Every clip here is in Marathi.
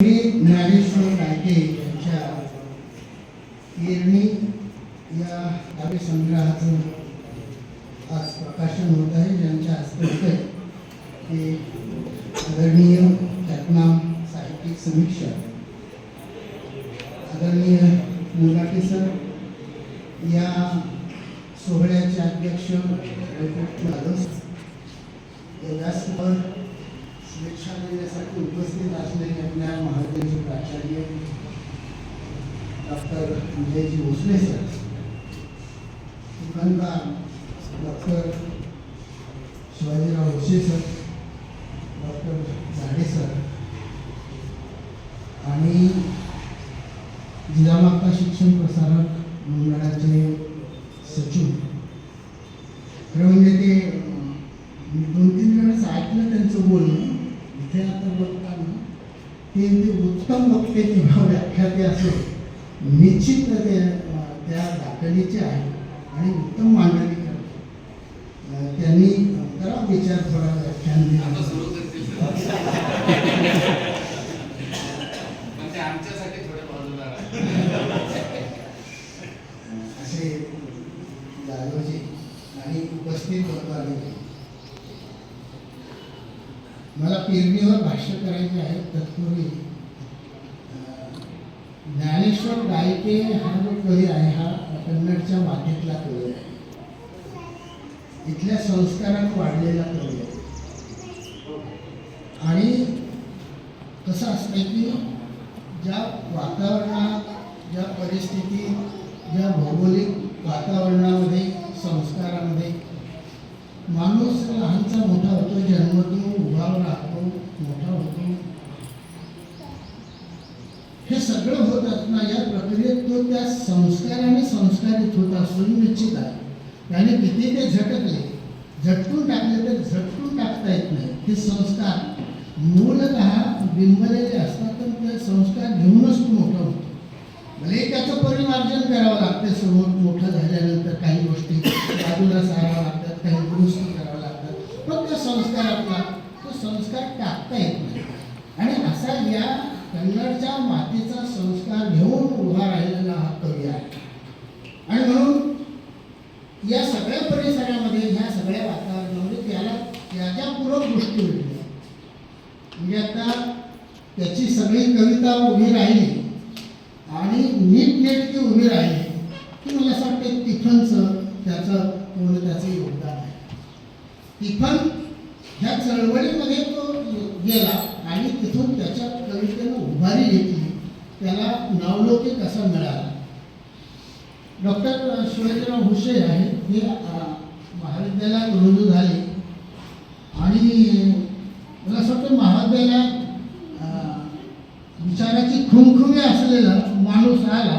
मी ज्ञानेश्वर नायके यांच्या येरणी या काव्यसंग्रहाचं आज प्रकाशन होत आहे. ज्यांच्या हस्ते होत आहे ते आदरणीय ख्यातनाम साहित्यिक समीक्षक आदरणीय मुलाटे सर या सोहळ्याचे अध्यक्ष वैकुंठ जाधव शुभेच्छा देण्यासाठी उपस्थित असलेले आपल्या महाविद्यालयाचे प्राचार्य डॉक्टर विजयजी भोसले सर दुकानदार doctor Shivajirao Bhose sir doctor Zade sir आणि जिजामाता शिक्षण प्रसारक मंडळाचे सचिव. खरं म्हणजे ते अं, मी दोन तीन वेळेस ऐकलं त्यांचं बोलणं इथे आता बघताना ते उत्तम वक्ते किंवा व्याख्याते असं निश्चित ते त्या दाखलीचे आहे आणि उत्तम मांडणी करतात. अं, त्यांनी करा विचार थोडा व्याख्यान. असे जाधवजी आणि उपस्थित होतो मला पेरणीवर भाष्य करायचे आहेत तत्पूर्वी ज्ञानेश्वर गायके हा जो कवी आहे हा कन्नडच्या मातीतला कवी आहे. इथल्या संस्कारात वाढलेला कवी आहे. आणि कसं असतं की ज्या वातावरणात ज्या परिस्थितीत ज्या भौगोलिक वातावरणामध्ये संस्कारामध्ये माणूस लहानचा मोठा होतो जन्मतो मोठा होतो. हे सगळं होत असताना या प्रक्रियेत तो त्या संस्काराने संस्कारित होत असतो निश्चित आहे. त्याने किती ते झटकले झटकून टाकले तर झटकून टाकता येत नाही. हे संस्कार मूलतः बिंबलेले असतात तर ते संस्कार घेऊनच तो मोठा होतो. भले त्याचं परिमार्जन करावं लागतं समोर मोठं झाल्यानंतर काही गोष्टी बाजूला सारावं लागतात काही दुरुस्ती करावं लागतात पण त्या संस्कारातला तो संस्कार टाकता येत नाही. आणि असा या कन्नडच्या मातीचा संस्कार घेऊन उभा राहिलेला हा कवी आहे. आणि म्हणून या सगळ्या परिसरामध्ये ह्या सगळ्या वातावरणामध्ये त्याला त्याच्या पूरक गोष्टी भेटल्या म्हणजे आता त्याची सगळी कविता उभी राहिली आणि नीटनेटकी उभी राहिली की मला असं वाटतं तिफनचं त्याचं पूर्ण त्याचं योगदान आहे. तिथन ह्या चळवळीमध्ये तो गेला आणि तिथून त्याच्या कवितेनं उभारी घेतली. त्याला नावलौकिक असा मिळाला. डॉक्टर शिवाजीराव हुशे आहे. हे महाविद्यालयात रुजू झाले. आणि मला असं वाटतं महाविद्यालयात विचाराची खुमखुमी असलेला माणूस आला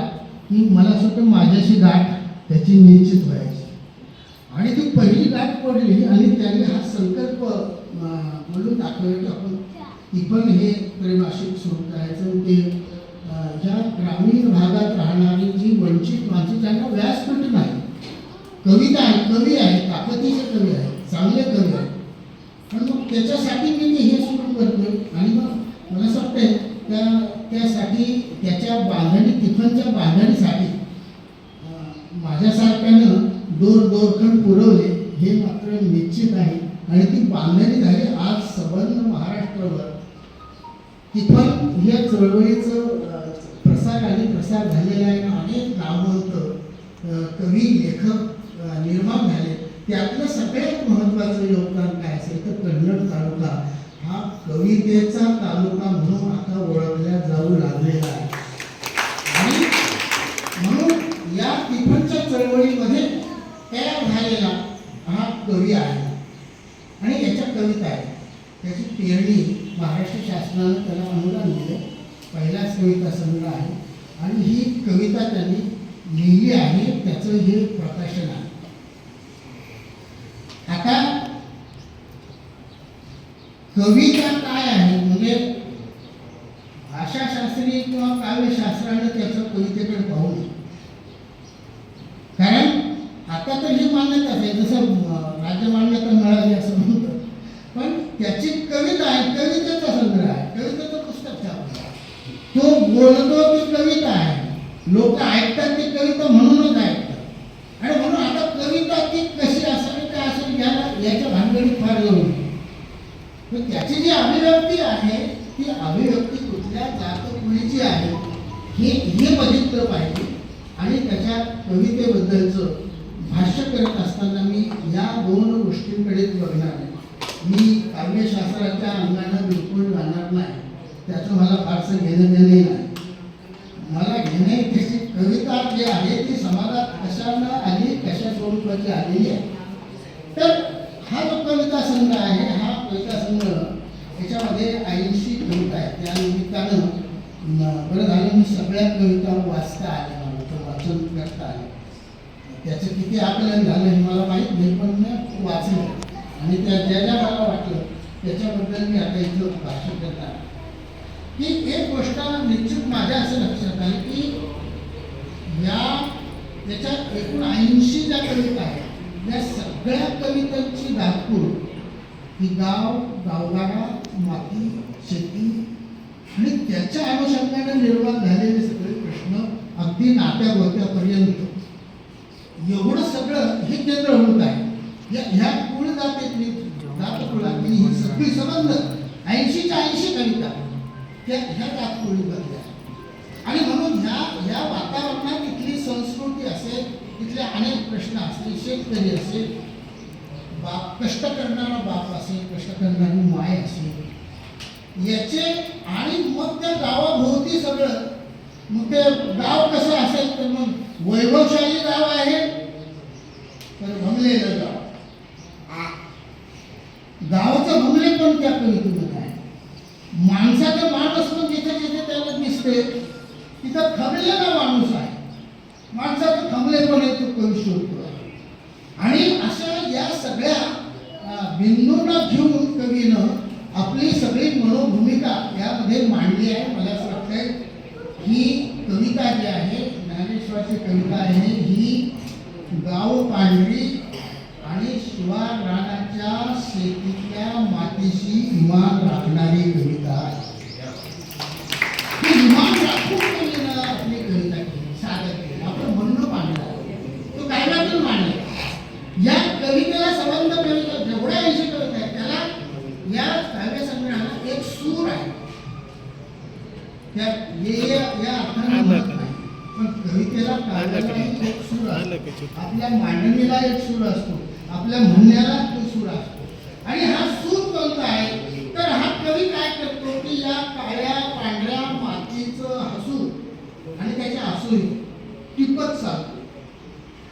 की मला असं वाटतं माझ्याशी गाठ त्याची निश्चित व्हायची. पहिली बॅट पडली आणि त्याने हा संकल्प म्हणून दाखवला की आपण ती पण हे त्रैमासिक सुरू करायचं. ते ज्या ह्या ग्रामीण भागात राहणारी जी वंचित माणसं त्यांना व्यासपीठ नाही कविता आहे कवी आहे ताकदीचे कवी आहे चांगले कवी आहे पण मग त्याच्यासाठी मी ते हे सुरू करतोय? आणि मग मला असं वाटतंय त्या त्यासाठी त्याच्या बांधणी तिथूनच्या बांधणीसाठी माझ्यासारख्यानं दोर दोरखंड पुरवले हे मात्र निश्चित आहे. आणि ती बांधणी झाली आज सबंध महाराष्ट्रभर तिथं या चळवळीचं प्रसार आणि प्रसार झालेला आहे. अनेक नामवंत कवी लेखक निर्माण झाले. त्यातलं सगळ्यात महत्त्वाचं योगदान काय असेल तर कन्नड तालुका. हा कवितेचा तालुका म्हणून आता ओळखला जाऊ लागलेला आहे आणि म्हणून या तिफनच्या चळवळीमध्ये तयार झालेला हा कवी आहे आणि याच्या कविता आहे त्याची महाराष्ट्र शासनानं त्याला अनुदान दिलं. पहिलाच कविता संग्रह आहे. आणि ही कविता त्यांनी लिहिली आहे त्याचं हे प्रकाशन आहे. आता कविता काय आहे? म्हणजे भाषाशास्त्री किंवा काव्यशास्त्रानं त्याचं कवितेकडे पाहू नये कारण आता तर ही मान्यताच आहे. जसं राज्य मान्यता मिळाली असं म्हणतो त्याची कविता आहे कवितेचा संग्रह आहे. कवितेचं पुस्तक छापलं तो बोलतो ती कविता आहे. लोक ऐक असं घेणं देणं नाही मला घेणे त्याची कविता जी आहे ती समाजात कशानं आली कशा स्वरूपाची आलेली आहे. तर हा जो कविता संघ आहे हा कविता संघ याच्यामध्ये ऐंशी कविता आहेत. त्या निमित्तानं बरं झालं मी सगळ्या कविता वाचता आल्या मला वाचन करता आले. त्याचं किती आकलन झालं हे मला माहीत नाही पण मी वाचलं. आणि त्या ज्या ज्या मला वाटलं त्याच्याबद्दल मी आता इथं भाषण करत की एक गोष्ट निश्चित माझ्या असं लक्षात आहे की या याच्या एकूण ऐंशी ज्या कविता आहेत या सगळ्या कवितांची दाखवून ही गाव गावगाडा माती शेती आणि त्याच्या अनुषंगाने निर्माण झालेले सगळे प्रश्न अगदी नात्या गोत्यापर्यंत एवढं सगळं हे केंद्र होत आहे. या ह्या कुळ जातीतली जात कुळातली ही सगळी संबंध ऐंशीच्या ऐंशी कविता. त्या ह्या जात कुळीमधल्या बदल्या आणि म्हणून ह्या ह्या वातावरणात इथली संस्कृती असेल इथले अनेक प्रश्न असतील शेतकरी असेल बाप कष्ट करणारा बाप असेल कष्ट करणारी माय असेल याचे आणि मग त्या गावाभोवती सगळं मग ते गाव कसं असेल तर मग वैभवशाली गाव आहे तर भंगलेलं गाव. गावाचं भंगले पण त्या कवितेमध्ये आहे. माणसाचं माणूस पण जिथे जिथे त्याला दिसते तिथं खमलेला माणूस आहे. माणसाचं खमले पण आहे तो करू शकतो. आणि अशा या सगळ्या बिंदूंना घेऊन कवीनं आपली सगळी मनोभूमिका यामध्ये मांडली आहे. मला असं वाटतंय ही कविता जी आहे ज्ञानेश्वरची कविता आहे ही गाव पांढरी आणि शिवार राणाच्या शेतीतल्या मातीशी इमान राखणारी कविता आहे ही इमान राखून कवीनं आपली कविता केली सादर केली आपण म्हणणं मांडला तो कायद्यातून मांडला या कवितेला संबंध कविता जेवढ्या ऐंशी कविता आहेत त्याला या काव्य संग्रहाला एक सूर आहे त्या ये या अर्थाने म्हणत नाही. पण कवितेला काव्याला एक सूर असतो आपल्या मांडणीला एक सूर असतो आपल्या म्हणण्याला तो सूर असतो आणि हा सूर कोणता आहे तर हा कवी काय करतो की या काळ्या पांढऱ्या मातीचं हसू आणि त्याच्या हसू टिपत चालतो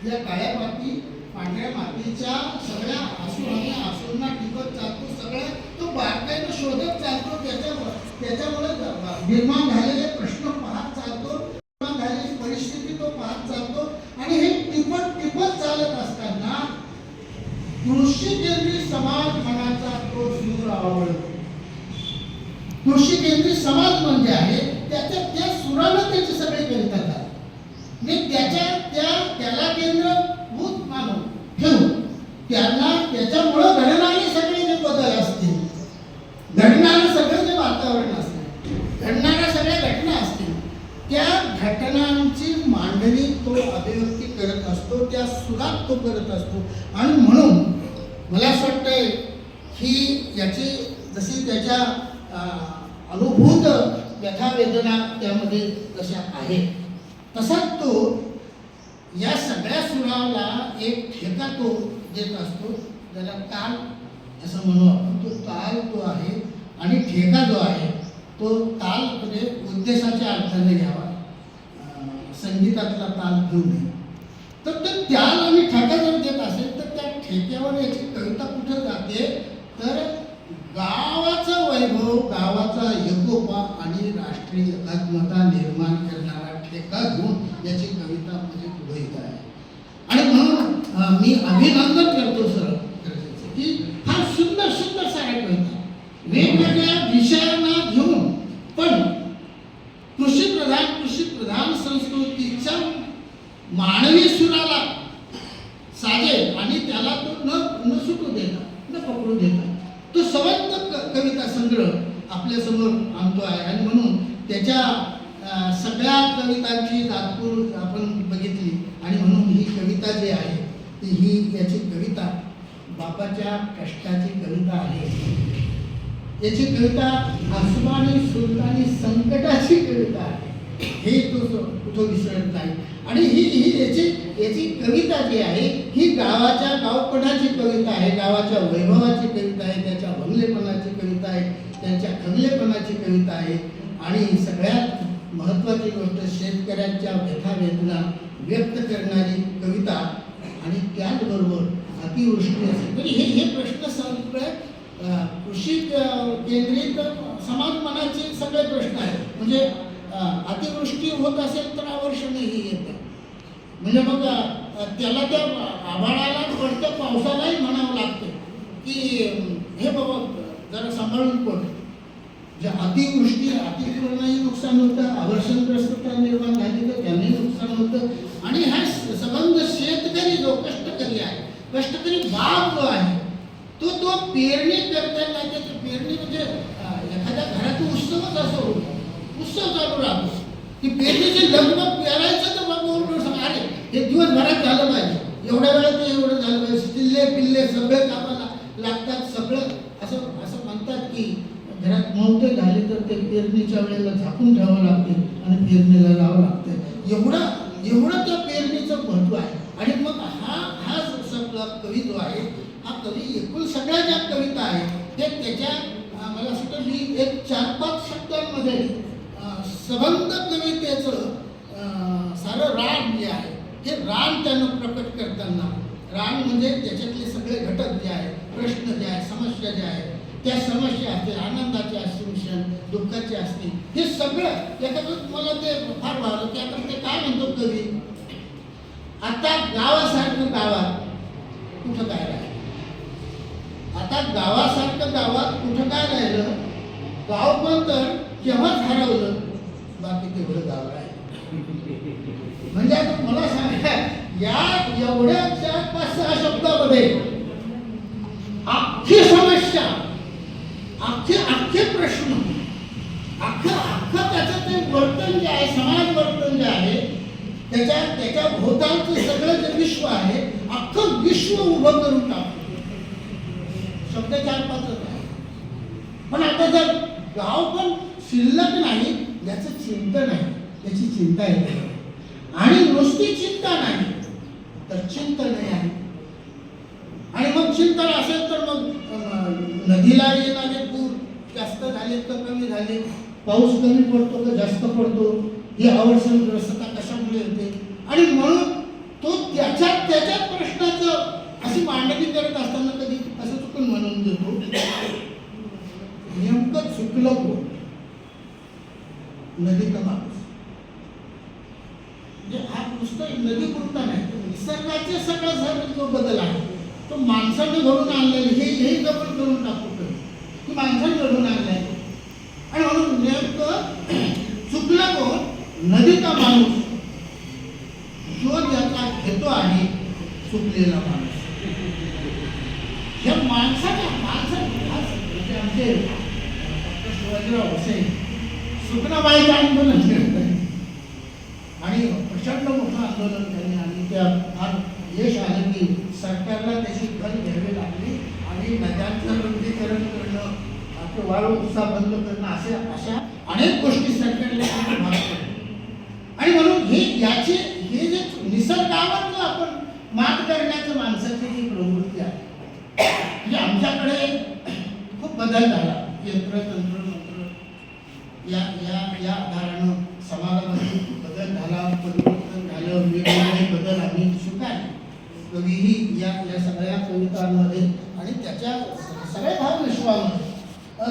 या काळ्या माती पांढऱ्या मातीच्या सगळ्या आसू आणि आसूंना टिपत चालतो सगळ्या तो बारकाईनं शोधत चालतो त्याच्यामुळे त्याच्यामुळे निर्माण झाले प्रश्न पाहत चालतो निर्माण झालेली परिस्थिती तो पाहत चालतो आणि हे टिपत टिपत चालत असताना कृषी केंद्रीय समाज मनाचा तो सूर आवडतो कृषी केंद्रीय समाज म्हणजे आहे त्याच्या त्या सुरानं त्याची सगळी कविता झाली म्हणजे त्याच्या त्या त्याला केंद्रभूत मानून ठेवून त्यांना त्याच्यामुळं घडणारे सगळे जे बदल असतील घडणारं सगळं जे वातावरण असतं घडणाऱ्या सगळ्या घटना असतील त्या मांडणी तो अभिव्यक्ती करत असतो त्या सुरात तो करत असतो. आणि म्हणून मला असं वाटतंय ही याची जशी त्याच्या अनुभूत व्यथा वेदना त्यामध्ये जशा आहे तसाच तो या सगळ्या सुराला एक ठेका तो देत असतो. ज्याला ताल असं म्हणू आपण तो ताल तो आहे आणि ठेका जो आहे तो ताल म्हणजे उद्देशाच्या अर्थाने घ्यावा. संगीतातला ताल घेऊ नये. तर ते त्याला आणि ठेका जर देत असेल तर त्या ठेक्यावर याची कविता कुठं जाते? तर गावाचं वैभव गावाचा एकोपा आणि राष्ट्रीय एकात्मता निर्माण करणारा ठेका घेऊन याची कविता म्हणजे पुढे येत आहे. आणि म्हणून मी अभिनंदन करतो सर की फार सुंदर सुंदर साऱ्या कविता वेगवेगळ्या विषयांना घेऊन पण कृषी प्रधान कृषी प्रधान संस्कृतीच्या मानवी सुराला साजेल आणि त्याला तो न न सुटू देता न पकडू देता तो संबंध क- कविता संग्रह आपल्यासमोर आणतो आहे. आणि म्हणून त्याच्या सगळ्या कवितांची तात्पूर आपण बघितली. आणि म्हणून ही कविता जी आहे ती ही याची कविता बापाच्या कष्टाची कविता आहे. याची कविता आसमानी सुलतानी संकटाची कविता आहे. हे तो तो- कुठं विसरत नाही. आणि ही ही याची याची कविता जी आहे ही गावाच्या गावपणाची कविता आहे गावाच्या वैभवाची कविता आहे त्याच्या बंगलेपणाची कविता आहे. त्यांच्या खगलेपणाची कविता आहे. आणि सगळ्यात महत्त्वाची गोष्ट शेतकऱ्यांच्या व्यथा वेदना व्यक्त करणारी कविता आणि त्याचबरोबर अतिवृष्टी असेल. म्हणजे हे हे प्रश्न सगळे कृषी केंद्रित समाज मनाचे सगळे प्रश्न आहेत. म्हणजे अतिवृष्टी होत असेल तर आवर्षणही येतं. म्हणजे मग त्याला त्या आभाळाला पडत्या पावसालाही म्हणावं लागतं की हे बाबा जरा सांभाळून पण. जे अतिवृष्टी अतिपूर्णही नुकसान होतं आवर्षणग्रस्तता निर्माण झाली तर त्यांनी नुकसान होतं. आणि हा संबंध शेतकरी जो कष्टकरी आहे कष्टकरी बाप जो आहे तो तो पेरणी करताना त्याची पेरणी म्हणजे एखाद्या घरात उत्सवच असं उत्सव चालू राहतो. की पेरणीचे लग्न पेरायचं तर बाबा अरे हे दिवसभरात झालं पाहिजे. एवढ्या वेळात ते एवढं झालं पाहिजे. पिल्ले पिल्ले सगळे कामाला लागतात सगळं. असं असं की घरात मौते झाले तर ते पेरणीच्या वेळेला झाकून ठेवावं लागते आणि पेरणीला लावावं लागतं. एवढं एवढं त्या पेरणीचं महत्त्व आहे. आणि मग हा हा सगळा कवी जो आहे हा कवी एकूण सगळ्या ज्या कविता आहेत ते त्याच्या मला असं वाटतं मी एक चार पाच शब्दांमध्ये सबंध कवितेचं सारं रान जे आहे हे रान त्यानं प्रकट करताना रान म्हणजे त्याच्यातले सगळे घटक जे आहेत प्रश्न जे आहे समस्या ज्या आहेत त्या समस्या असतील आनंदाचे असतील क्षण दुःखाचे असतील हे सगळं एखादं मला ते फार भावलं की आपण ते काय म्हणतो कवी? आता गावासारखं गावात कुठं काय राहिलं? आता गावासारखं गावात कुठं काय राहिलं? गाव पण तर केव्हाच हरवलं बाकी तेवढं गाव राहिलं. म्हणजे आता मला सांगा या एवढ्या चार पाच सहा शब्दामध्ये त्याच्या त्याच्या भोवतालचं सगळं जे विश्व आहे अख्खं विश्व उभं करून टाकतो शब्द चार पाचच आहे पण आता जर गाव पण शिल्लक नाही याचं चिंतन आहे त्याची चिंता येते आणि नुसती चिंता नाही तर चिंतन आहे. आणि मग चिंतन असेल तर मग नदीला येणारे पूर. जास्त झाले तर कमी झाले पाऊस कमी पडतो तर जास्त पडतो? ही आवर्षणग्रस्तता कशामुळे होते? आणि म्हणून तो त्याच्या त्याच्या प्रश्नाचं अशी मांडणी करत असताना कधी असं चुकून म्हणून देतो? नेमकं चुकलं कोण? नदी का माणूस. म्हणजे हा पुस्तक नदी पुरता नाही निसर्गाचे सगळं सगळं जो बदल आहे तो माणसाने घडून आणलेला हे हे जवळ करून टाकू की माणसाने घडून आणले आहे आणि म्हणून नेमकं चुकलं चुकलेला माणूस जो ज्याचा घेतो आहे चुकलेला माणूस. या माणसाच्या माणसाच्या म्हणजे आमचे डॉक्टर शिवाजीराव असे सुकनाबाईचं आंदोलन आणि प्रचंड मोठं आंदोलन त्यांनी आणि त्या फार यश आलं की सरकारला त्याची दखल घ्यावी लागली आणि नद्यांचं रुंदीकरण करणं आपलं वाळू उत्साह बंद करणं असे अशा अनेक गोष्टी सरकारला करायला भाग पडल्या. आणि म्हणून हे याचे हे जे निसर्गावर आपण मात करण्याचं माणसाची जी प्रवृत्ती आहे म्हणजे आमच्याकडे खूप बदल झाला. यंत्र तंत्र मंत्र या या या आधारानं समाजामध्ये बदल झाला परिवर्तन झालं वेगवेगळे बदल आम्ही स्वीकारले कवीही या या सगळ्या कवितांमध्ये आणि त्याच्या सगळ्या भाव विश्वामध्ये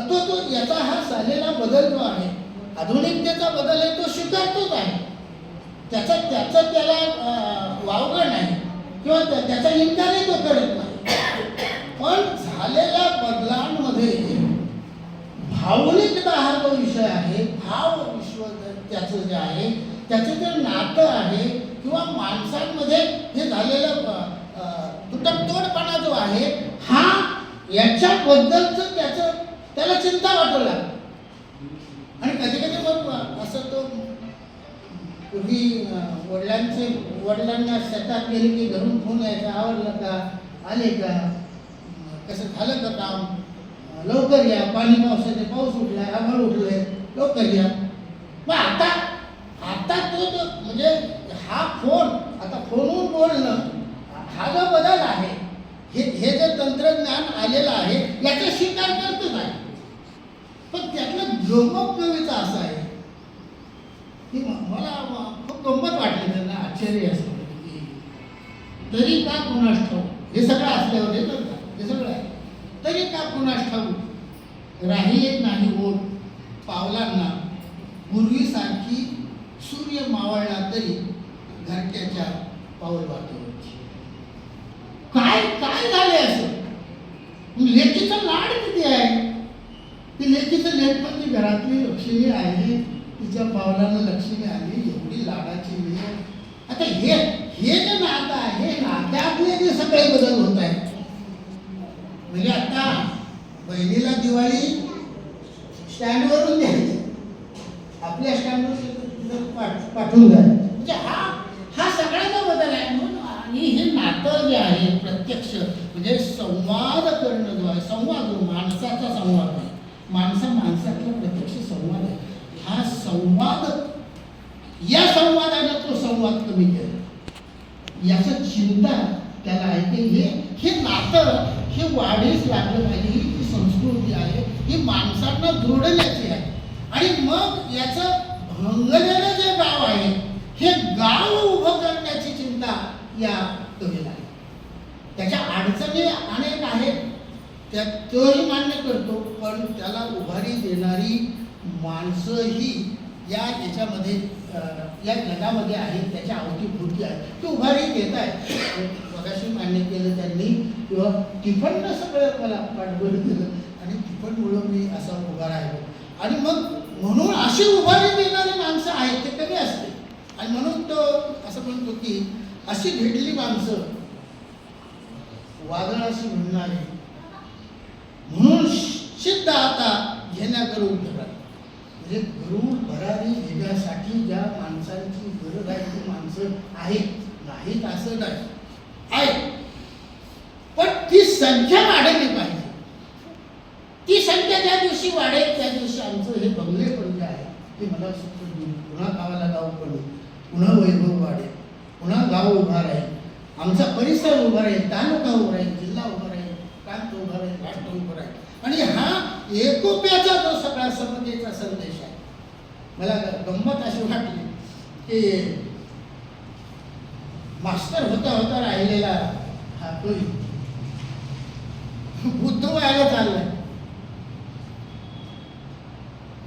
तो तो याचा हा झालेला बदल जो आहे आधुनिकतेचा बदल आहे तो स्वीकारतोच आहे. त्याचा त्याचं त्याला वावगं नाही. किंवा त्याचा इन्कारही तो करत नाही. पण झालेल्या बदलांमध्ये भावनिकता हा जो विषय आहे भाव विश्व त्याचं जे आहे त्याचं जे नातं आहे किंवा माणसांमध्ये हे झालेलं तुटकतोडपणा जो आहे हा याच्याबद्दलचं त्याचं त्याला चिंता वाटू लागली. आणि कधी कधी मग असं तो वडिलांचे वडिलांना शेतात गेले की घरून फोन यायचा आवडलं का? आले का? कसं झालं का काम? लवकर या पाणी पावसाचे पाऊस उठलाय आभाळ उठलंय लवकर या. मग आता आता तो तो म्हणजे हा फोन आता फोनवर बोलणं हा जो बदल आहे हे हे जे तंत्रज्ञान आलेलं आहे याचा स्वीकार करतच आहे पण त्यातलं जोमक कविता असं आहे. ही मला खूप गंमत वाटली त्यांना आश्चर्य असं तरी का कुणास ठाऊ हे सगळं असल्यावर हे का, हे सगळं आहे. तरी का कुणास ठाऊ राहिले नाही ओढ पावलांना पूर्वीसारखी सूर्य मावळला तरी घरट्याच्या पाऊल वाटेवरची. काय काय झाले असं? लेकीचा लाड किती पावलानं लक्ष्मी आली एवढी लाडाची वेळ आता हे हे जे नातं आहे नात्यातले जे सगळे बदल होत आहेत. म्हणजे आता बहिणीला दिवाळी स्टँडवरून द्यायची. आपल्या स्टँडवर पाठवून द्या म्हणजे हा हा सगळा जो बदल आहे म्हणून आणि हे नातं जे आहे प्रत्यक्ष, म्हणजे संवाद करणं जो आहे, संवाद, माणसाचा संवाद आहे माणसा माणसातला प्रत्यक्ष संवाद आहे. हा संवाद या संवादानं तो संवाद कमी केला. याचं चिंता त्याला आहे की हे हे नातं हे वाढीस लागलं पाहिजे ही जी संस्कृती आहे ही माणसांना जोडण्याची आहे. आणि मग याचं भंगलेलं जे गाव आहे हे गाव उभं करण्याची चिंता या कवीला आहे. त्याच्या अडचणी अनेक आहेत. त्या तोही मान्य करतो पण त्याला उभारी देणारी माणसंही या याच्यामध्ये या जगामध्ये आहेत त्याच्या अवतीभोवती आहेत. ती उभारी देत आहे मगाशी मान्य केलं त्यांनी किंवा टिफननं सगळं मला पाठबळ दिलं. आणि टिफनमुळं मी असा उभा राहिलो. आणि मग म्हणून अशी उभारी देणारी माणसं आहेत ते कमी असते आणि म्हणून तो असं म्हणतो की अशी भेटली माणसं वादळाशी म्हणणारी म्हणून सिद्ध आता घेण्या गरुड म्हणजे गरुड भरारी घेण्यासाठी ज्या माणसांची गरज आहे ती माणसं आहेत. नाहीत असं नाही. आहे. पण ती संख्या वाढवली पाहिजे. ती संख्या ज्या दिवशी वाढेल त्या दिवशी आमचं हे बंगले पडले आहे. ते मला सुख देईल पुन्हा गावाला गाव पडेल पुन्हा वैभव वाढेल. पुन्हा गाव उभा राहील. आमचा परिसर उभा राहील. तालुका उभा राहील. जिल्हा उभा राहील. प्रांत उभा राहील. राष्ट्र उभं राहील. आणि हा एकोप्याचा जो सगळा समतेचा संदेश आहे. मला गंमत अशी वाटली की मास्टर होता होता राहिलेला हा तोही बुद्ध व्हायला चाललाय.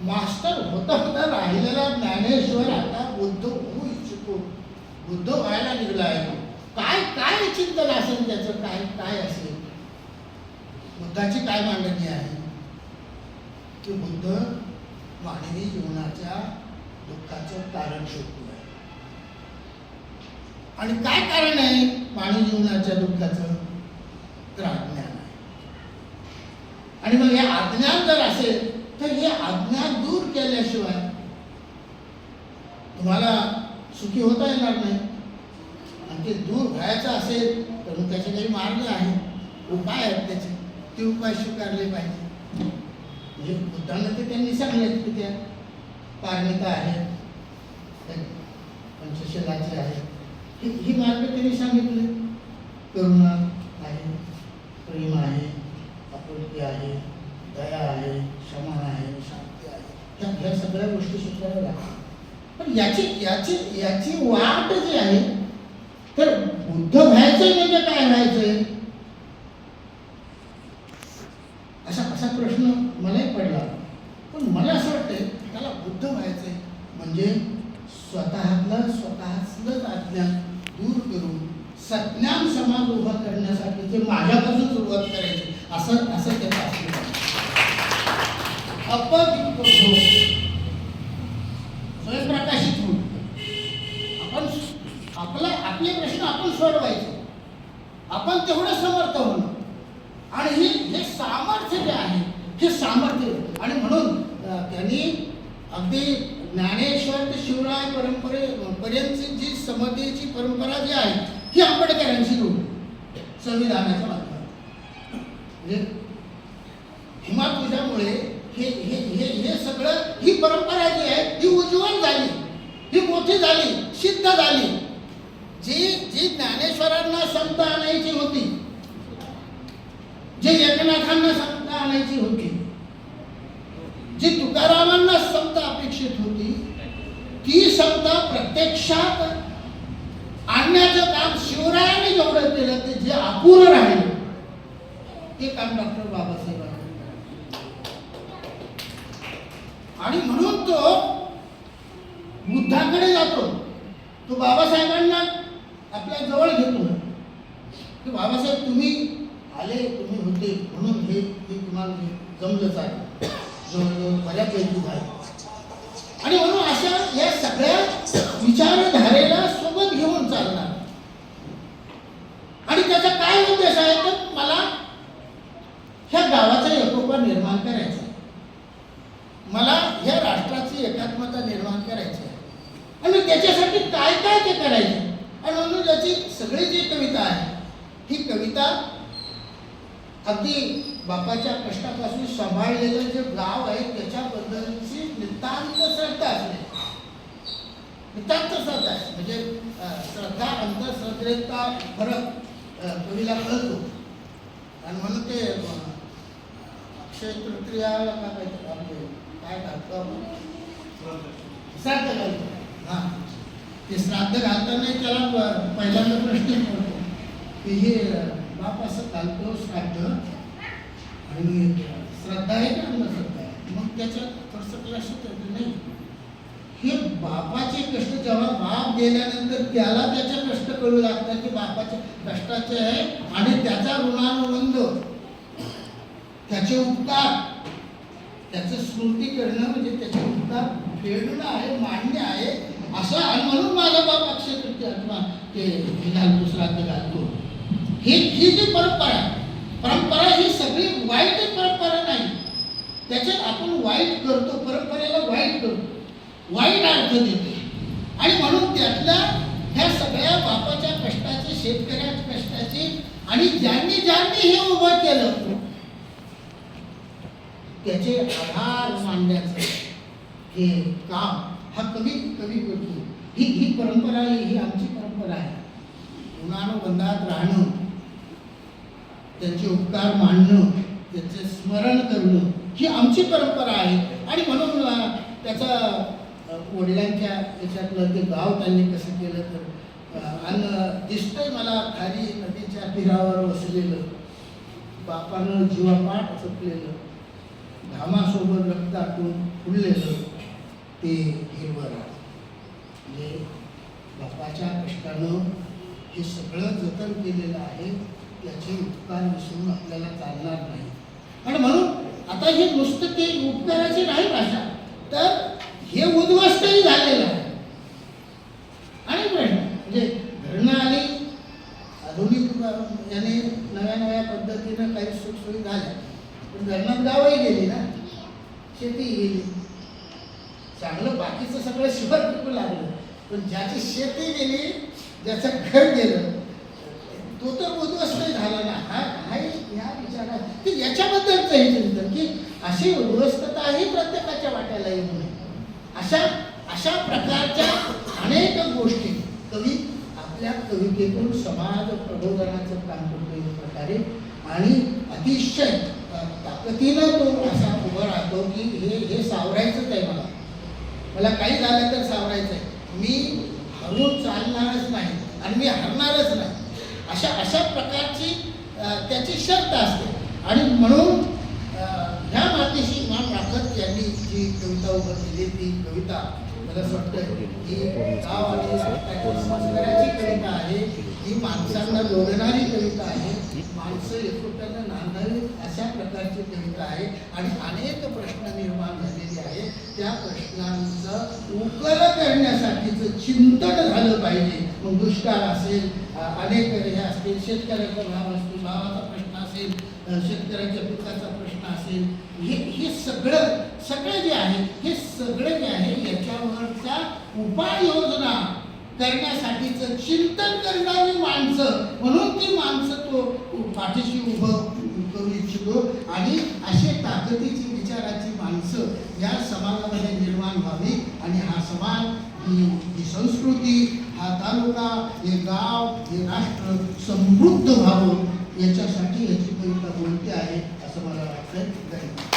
मास्टर होता होता राहिलेला ज्ञानेश्वर आता बुद्ध होऊ इच्छितो. बुद्ध व्हायला निघला आहे. काय काय चिंतन असेल त्याचं? काय काय असेल? बुद्धाची काय मांडणी आहे? की बुद्ध मानवी जीवनाच्या दुःखाचं कारण शोधतो आहे आणि काय कारण आहे मानवी जीवनाच्या दुःखाचं? तर अज्ञान आहे. आणि मग हे अज्ञान जर असेल तर हे अज्ञान दूर केल्याशिवाय तुम्हाला सुखी होता येणार नाही. आणि ते दूर व्हायचं असेल तर मग त्याचे काही मार्ग आहेत. उपाय आहेत त्याचे. ते उपाय स्वीकारले पाहिजे. म्हणजे बुद्धांना ते त्यांनी सांगलेत की त्या पारमिता आहेत. पंचशिलाचे आहेत. ही ही मार्ग त्यांनी सांगितले. करुणा आहे प्रेम आहे आपुलकी आहे दया आहे क्षमा आहे शांती आहे. ह्या ह्या सगळ्या गोष्टी शिकायला लागतात पण याची याची याची वाट जी आहे तर बुद्ध व्हायचं म्हणजे काय व्हायचंय असा असा प्रश्न मलाही पडला पण मला असं वाटतंय त्याला बुद्ध व्हायचंय म्हणजे स्वतःतलं स्वतःचलंच अज्ञान दूर करून सज्ञान समाज उभा करण्यासाठी ते माझ्यापासून सुरुवात करायची असं असं त्याचं असलं स्वयंप्रकाशित होऊन आपण आपला आपले प्रश्न आपण सोडवायचे. आपण तेवढं समर्थ होणं. आणि हे हे सामर्थ्य जे आहे हे सामर्थ्य. आणि म्हणून त्यांनी अगदी ज्ञानेश्वर ते शिवराय परंपरे पर्यंतची जी समतेची परंपरा जी आहे ही आंबेडकरांची जोडली संविधानाच्या माध्यमात म्हणजे हिमापूजामुळे हे हे हे हे सगळं ही परंपरा जी आहे ही उज्ज्वल झाली. ही मोठी झाली सिद्ध झाली. जी जी ज्ञानेश्वरांना समता आणायची होती जे एकनाथांना समता आणायची होती जी तुकारामांना समता अपेक्षित होती ती समता प्रत्यक्षात आणण्याचं काम शिवरायाने जेवढं केलं ते जे अपुरं राहिलं ते काम डॉक्टर बाबासाहेब आणि म्हणून तो बुद्धाकडे जातो. तो बाबासाहेबांना आपल्या जवळ घेतो. की बाबासाहेब तुम्ही आले तुम्ही होते म्हणून हे तुम्हाला जमलंच आहे चालेल. जवळजवळ बऱ्यापैकी आहे आणि म्हणून अशा या सगळ्या विचारधारेला सोबत घेऊन चालणार आणि त्याचा कसं आहे तर मला ह्या गावाचा एकोपा निर्माण करायचा मला ह्या राष्ट्राची एकात्मता निर्माण करायची आहे. आणि त्याच्यासाठी काय काय ते करायचे? आणि म्हणून याची सगळी जी कविता आहे ही कविता अगदी बापाच्या कष्टापासून सांभाळलेलं जे गाव आहे त्याच्याबद्दलची नितांत श्रद्धा असणे नितांत श्रद्धा आहे म्हणजे श्रद्धा अंधश्रद्धेचा फरक अं, कवीला कळतो. आणि म्हणून ते अक्षय तृतीयाला का काय आपले काय घालतो आपण? श्राद्ध घालतो. हां. ते श्राद्ध घालताना त्याला पहिल्यांदा प्रश्न पडतो की हे बाप असं घालतो श्राद्ध? आणि श्रद्धा आहे का अंधश्रद्धा आहे? मग त्याच्यात थोडंसं क्लास होतं नाही? हे बापाचे कष्ट जेव्हा बाप गेल्यानंतर त्याला त्याचे कष्ट कळू लागतात की बापाचे कष्टाचे आहे आणि त्याचा ऋणानुबंध त्याचे उपकार त्याचं स्मृती करणं म्हणजे त्याचे उपकार फेडणं आहे मान्य आहे असं आणि म्हणून माझा बाप अक्षय तृतीया आत्मा ते घाल दुसरा श्राद्ध घालतो. ही ही जी परंपरा आहे, परंपरा ही सगळी वाईट परंपरा नाही. त्याच्यात आपण वाईट करतो परंपरेला वाईट करतो. वाईट अर्थ देते. आणि म्हणून त्यातल्या ह्या सगळ्या बापाच्या कष्टाचे शेतकऱ्याच्या कष्टाचे आणि ज्यांनी ज्यांनी हे उभं केलं त्याचे आधार मांडण्याचं हे काम हा कवी कवी करतो. ही ही परंपरा आहे ही आमची परंपरा आहे. गुणानुबंधात राहणं त्यांचे उपकार मांडणं त्याचे स्मरण करणं ही आमची परंपरा आहे. आणि म्हणून त्याचा वडिलांच्या याच्यातलं ते गाव त्यांनी कसं केलं तर अ, आणि दिसतंय मला खाली नदीच्या तीरावर वसलेलं. बापानं जीवापाठ चपलेलं घामासोबत रक्तातून फुललेलं ते हिरवं रान. म्हणजे बापाच्या कष्टानं हे सगळं जतन केलेलं आहे याचे उपकार विसरून आपल्याला चालणार नाही. आणि म्हणून आता हे नुसतं ते उपकाराची नाही भाषा तर हे उद्ध्वस्तही झालेलं आहे. आणि प्रश्न म्हणजे धरणं आली आधुनिक याने नव्या नव्या पद्धतीनं काही सुखसोयी झाल्या. पण धरणात गावही गेली ना. शेती गेली. चांगलं बाकीचं सगळं शिवाय टिकू लागलं. पण ज्याची शेती गेली ज्याचं घर गेलं तो तर उद्ध्वस्तही झाला ना. हा हा ह्या विचारात ते याच्याबद्दलचं हे चिंतन की अशी उद्ध्वस्तता ही प्रत्येकाच्या वाट्याला येऊ नये. अशा अशा प्रकारच्या अनेक गोष्टी. कवी आपल्या कवितेतून समाज प्रबोधनाचं काम करतो एक प्रकारे. आणि अतिशय ताकदीनं तो असा उभा राहतो की हे हे सावरायचंच आहे मला. मला काही झालं तर सावरायचं आहे मी हरून चालणारच नाही आणि मी हरणारच नाही. अशा अशा प्रकारची त्याची शर्त असते. आणि म्हणून ह्या मातीशी पाठक यांनी जी कविता उभं केली ती कविता मला असं वाटतं ही गाव आणि राष्ट्राच्या संस्काराची कविता आहे. ही माणसांना जोडणारी कविता आहे. माणसं एकमेकांना नांदावी अशा प्रकारची कविता आहे. आणि अनेक प्रश्न निर्माण झालेले आहे त्या प्रश्नांचं उकल करण्यासाठीचं चिंतन झालं पाहिजे मग दुष्काळ असेल अनेक हे असतील शेतकऱ्याचा भाव असतील भावाचा प्रश्न असेल शेतकऱ्याच्या पिकाचा प्रश्न असेल हे हे सगळं सगळं जे आहे हे सगळं जे आहे याच्यावरचा उपाययोजना करण्यासाठीचं चिंतन करणारी माणसं म्हणून ती माणसं तो पाठीशी उभं करू इच्छितो. आणि असे ताकदीची विचाराची माणसं या समाजामध्ये निर्माण व्हावी. आणि हा समाज ही ही संस्कृती हा तालुका हे गाव हे राष्ट्र समृद्ध व्हावं याच्यासाठी याची कविता कोणती आहे असं मला वाटतं धन्यवाद.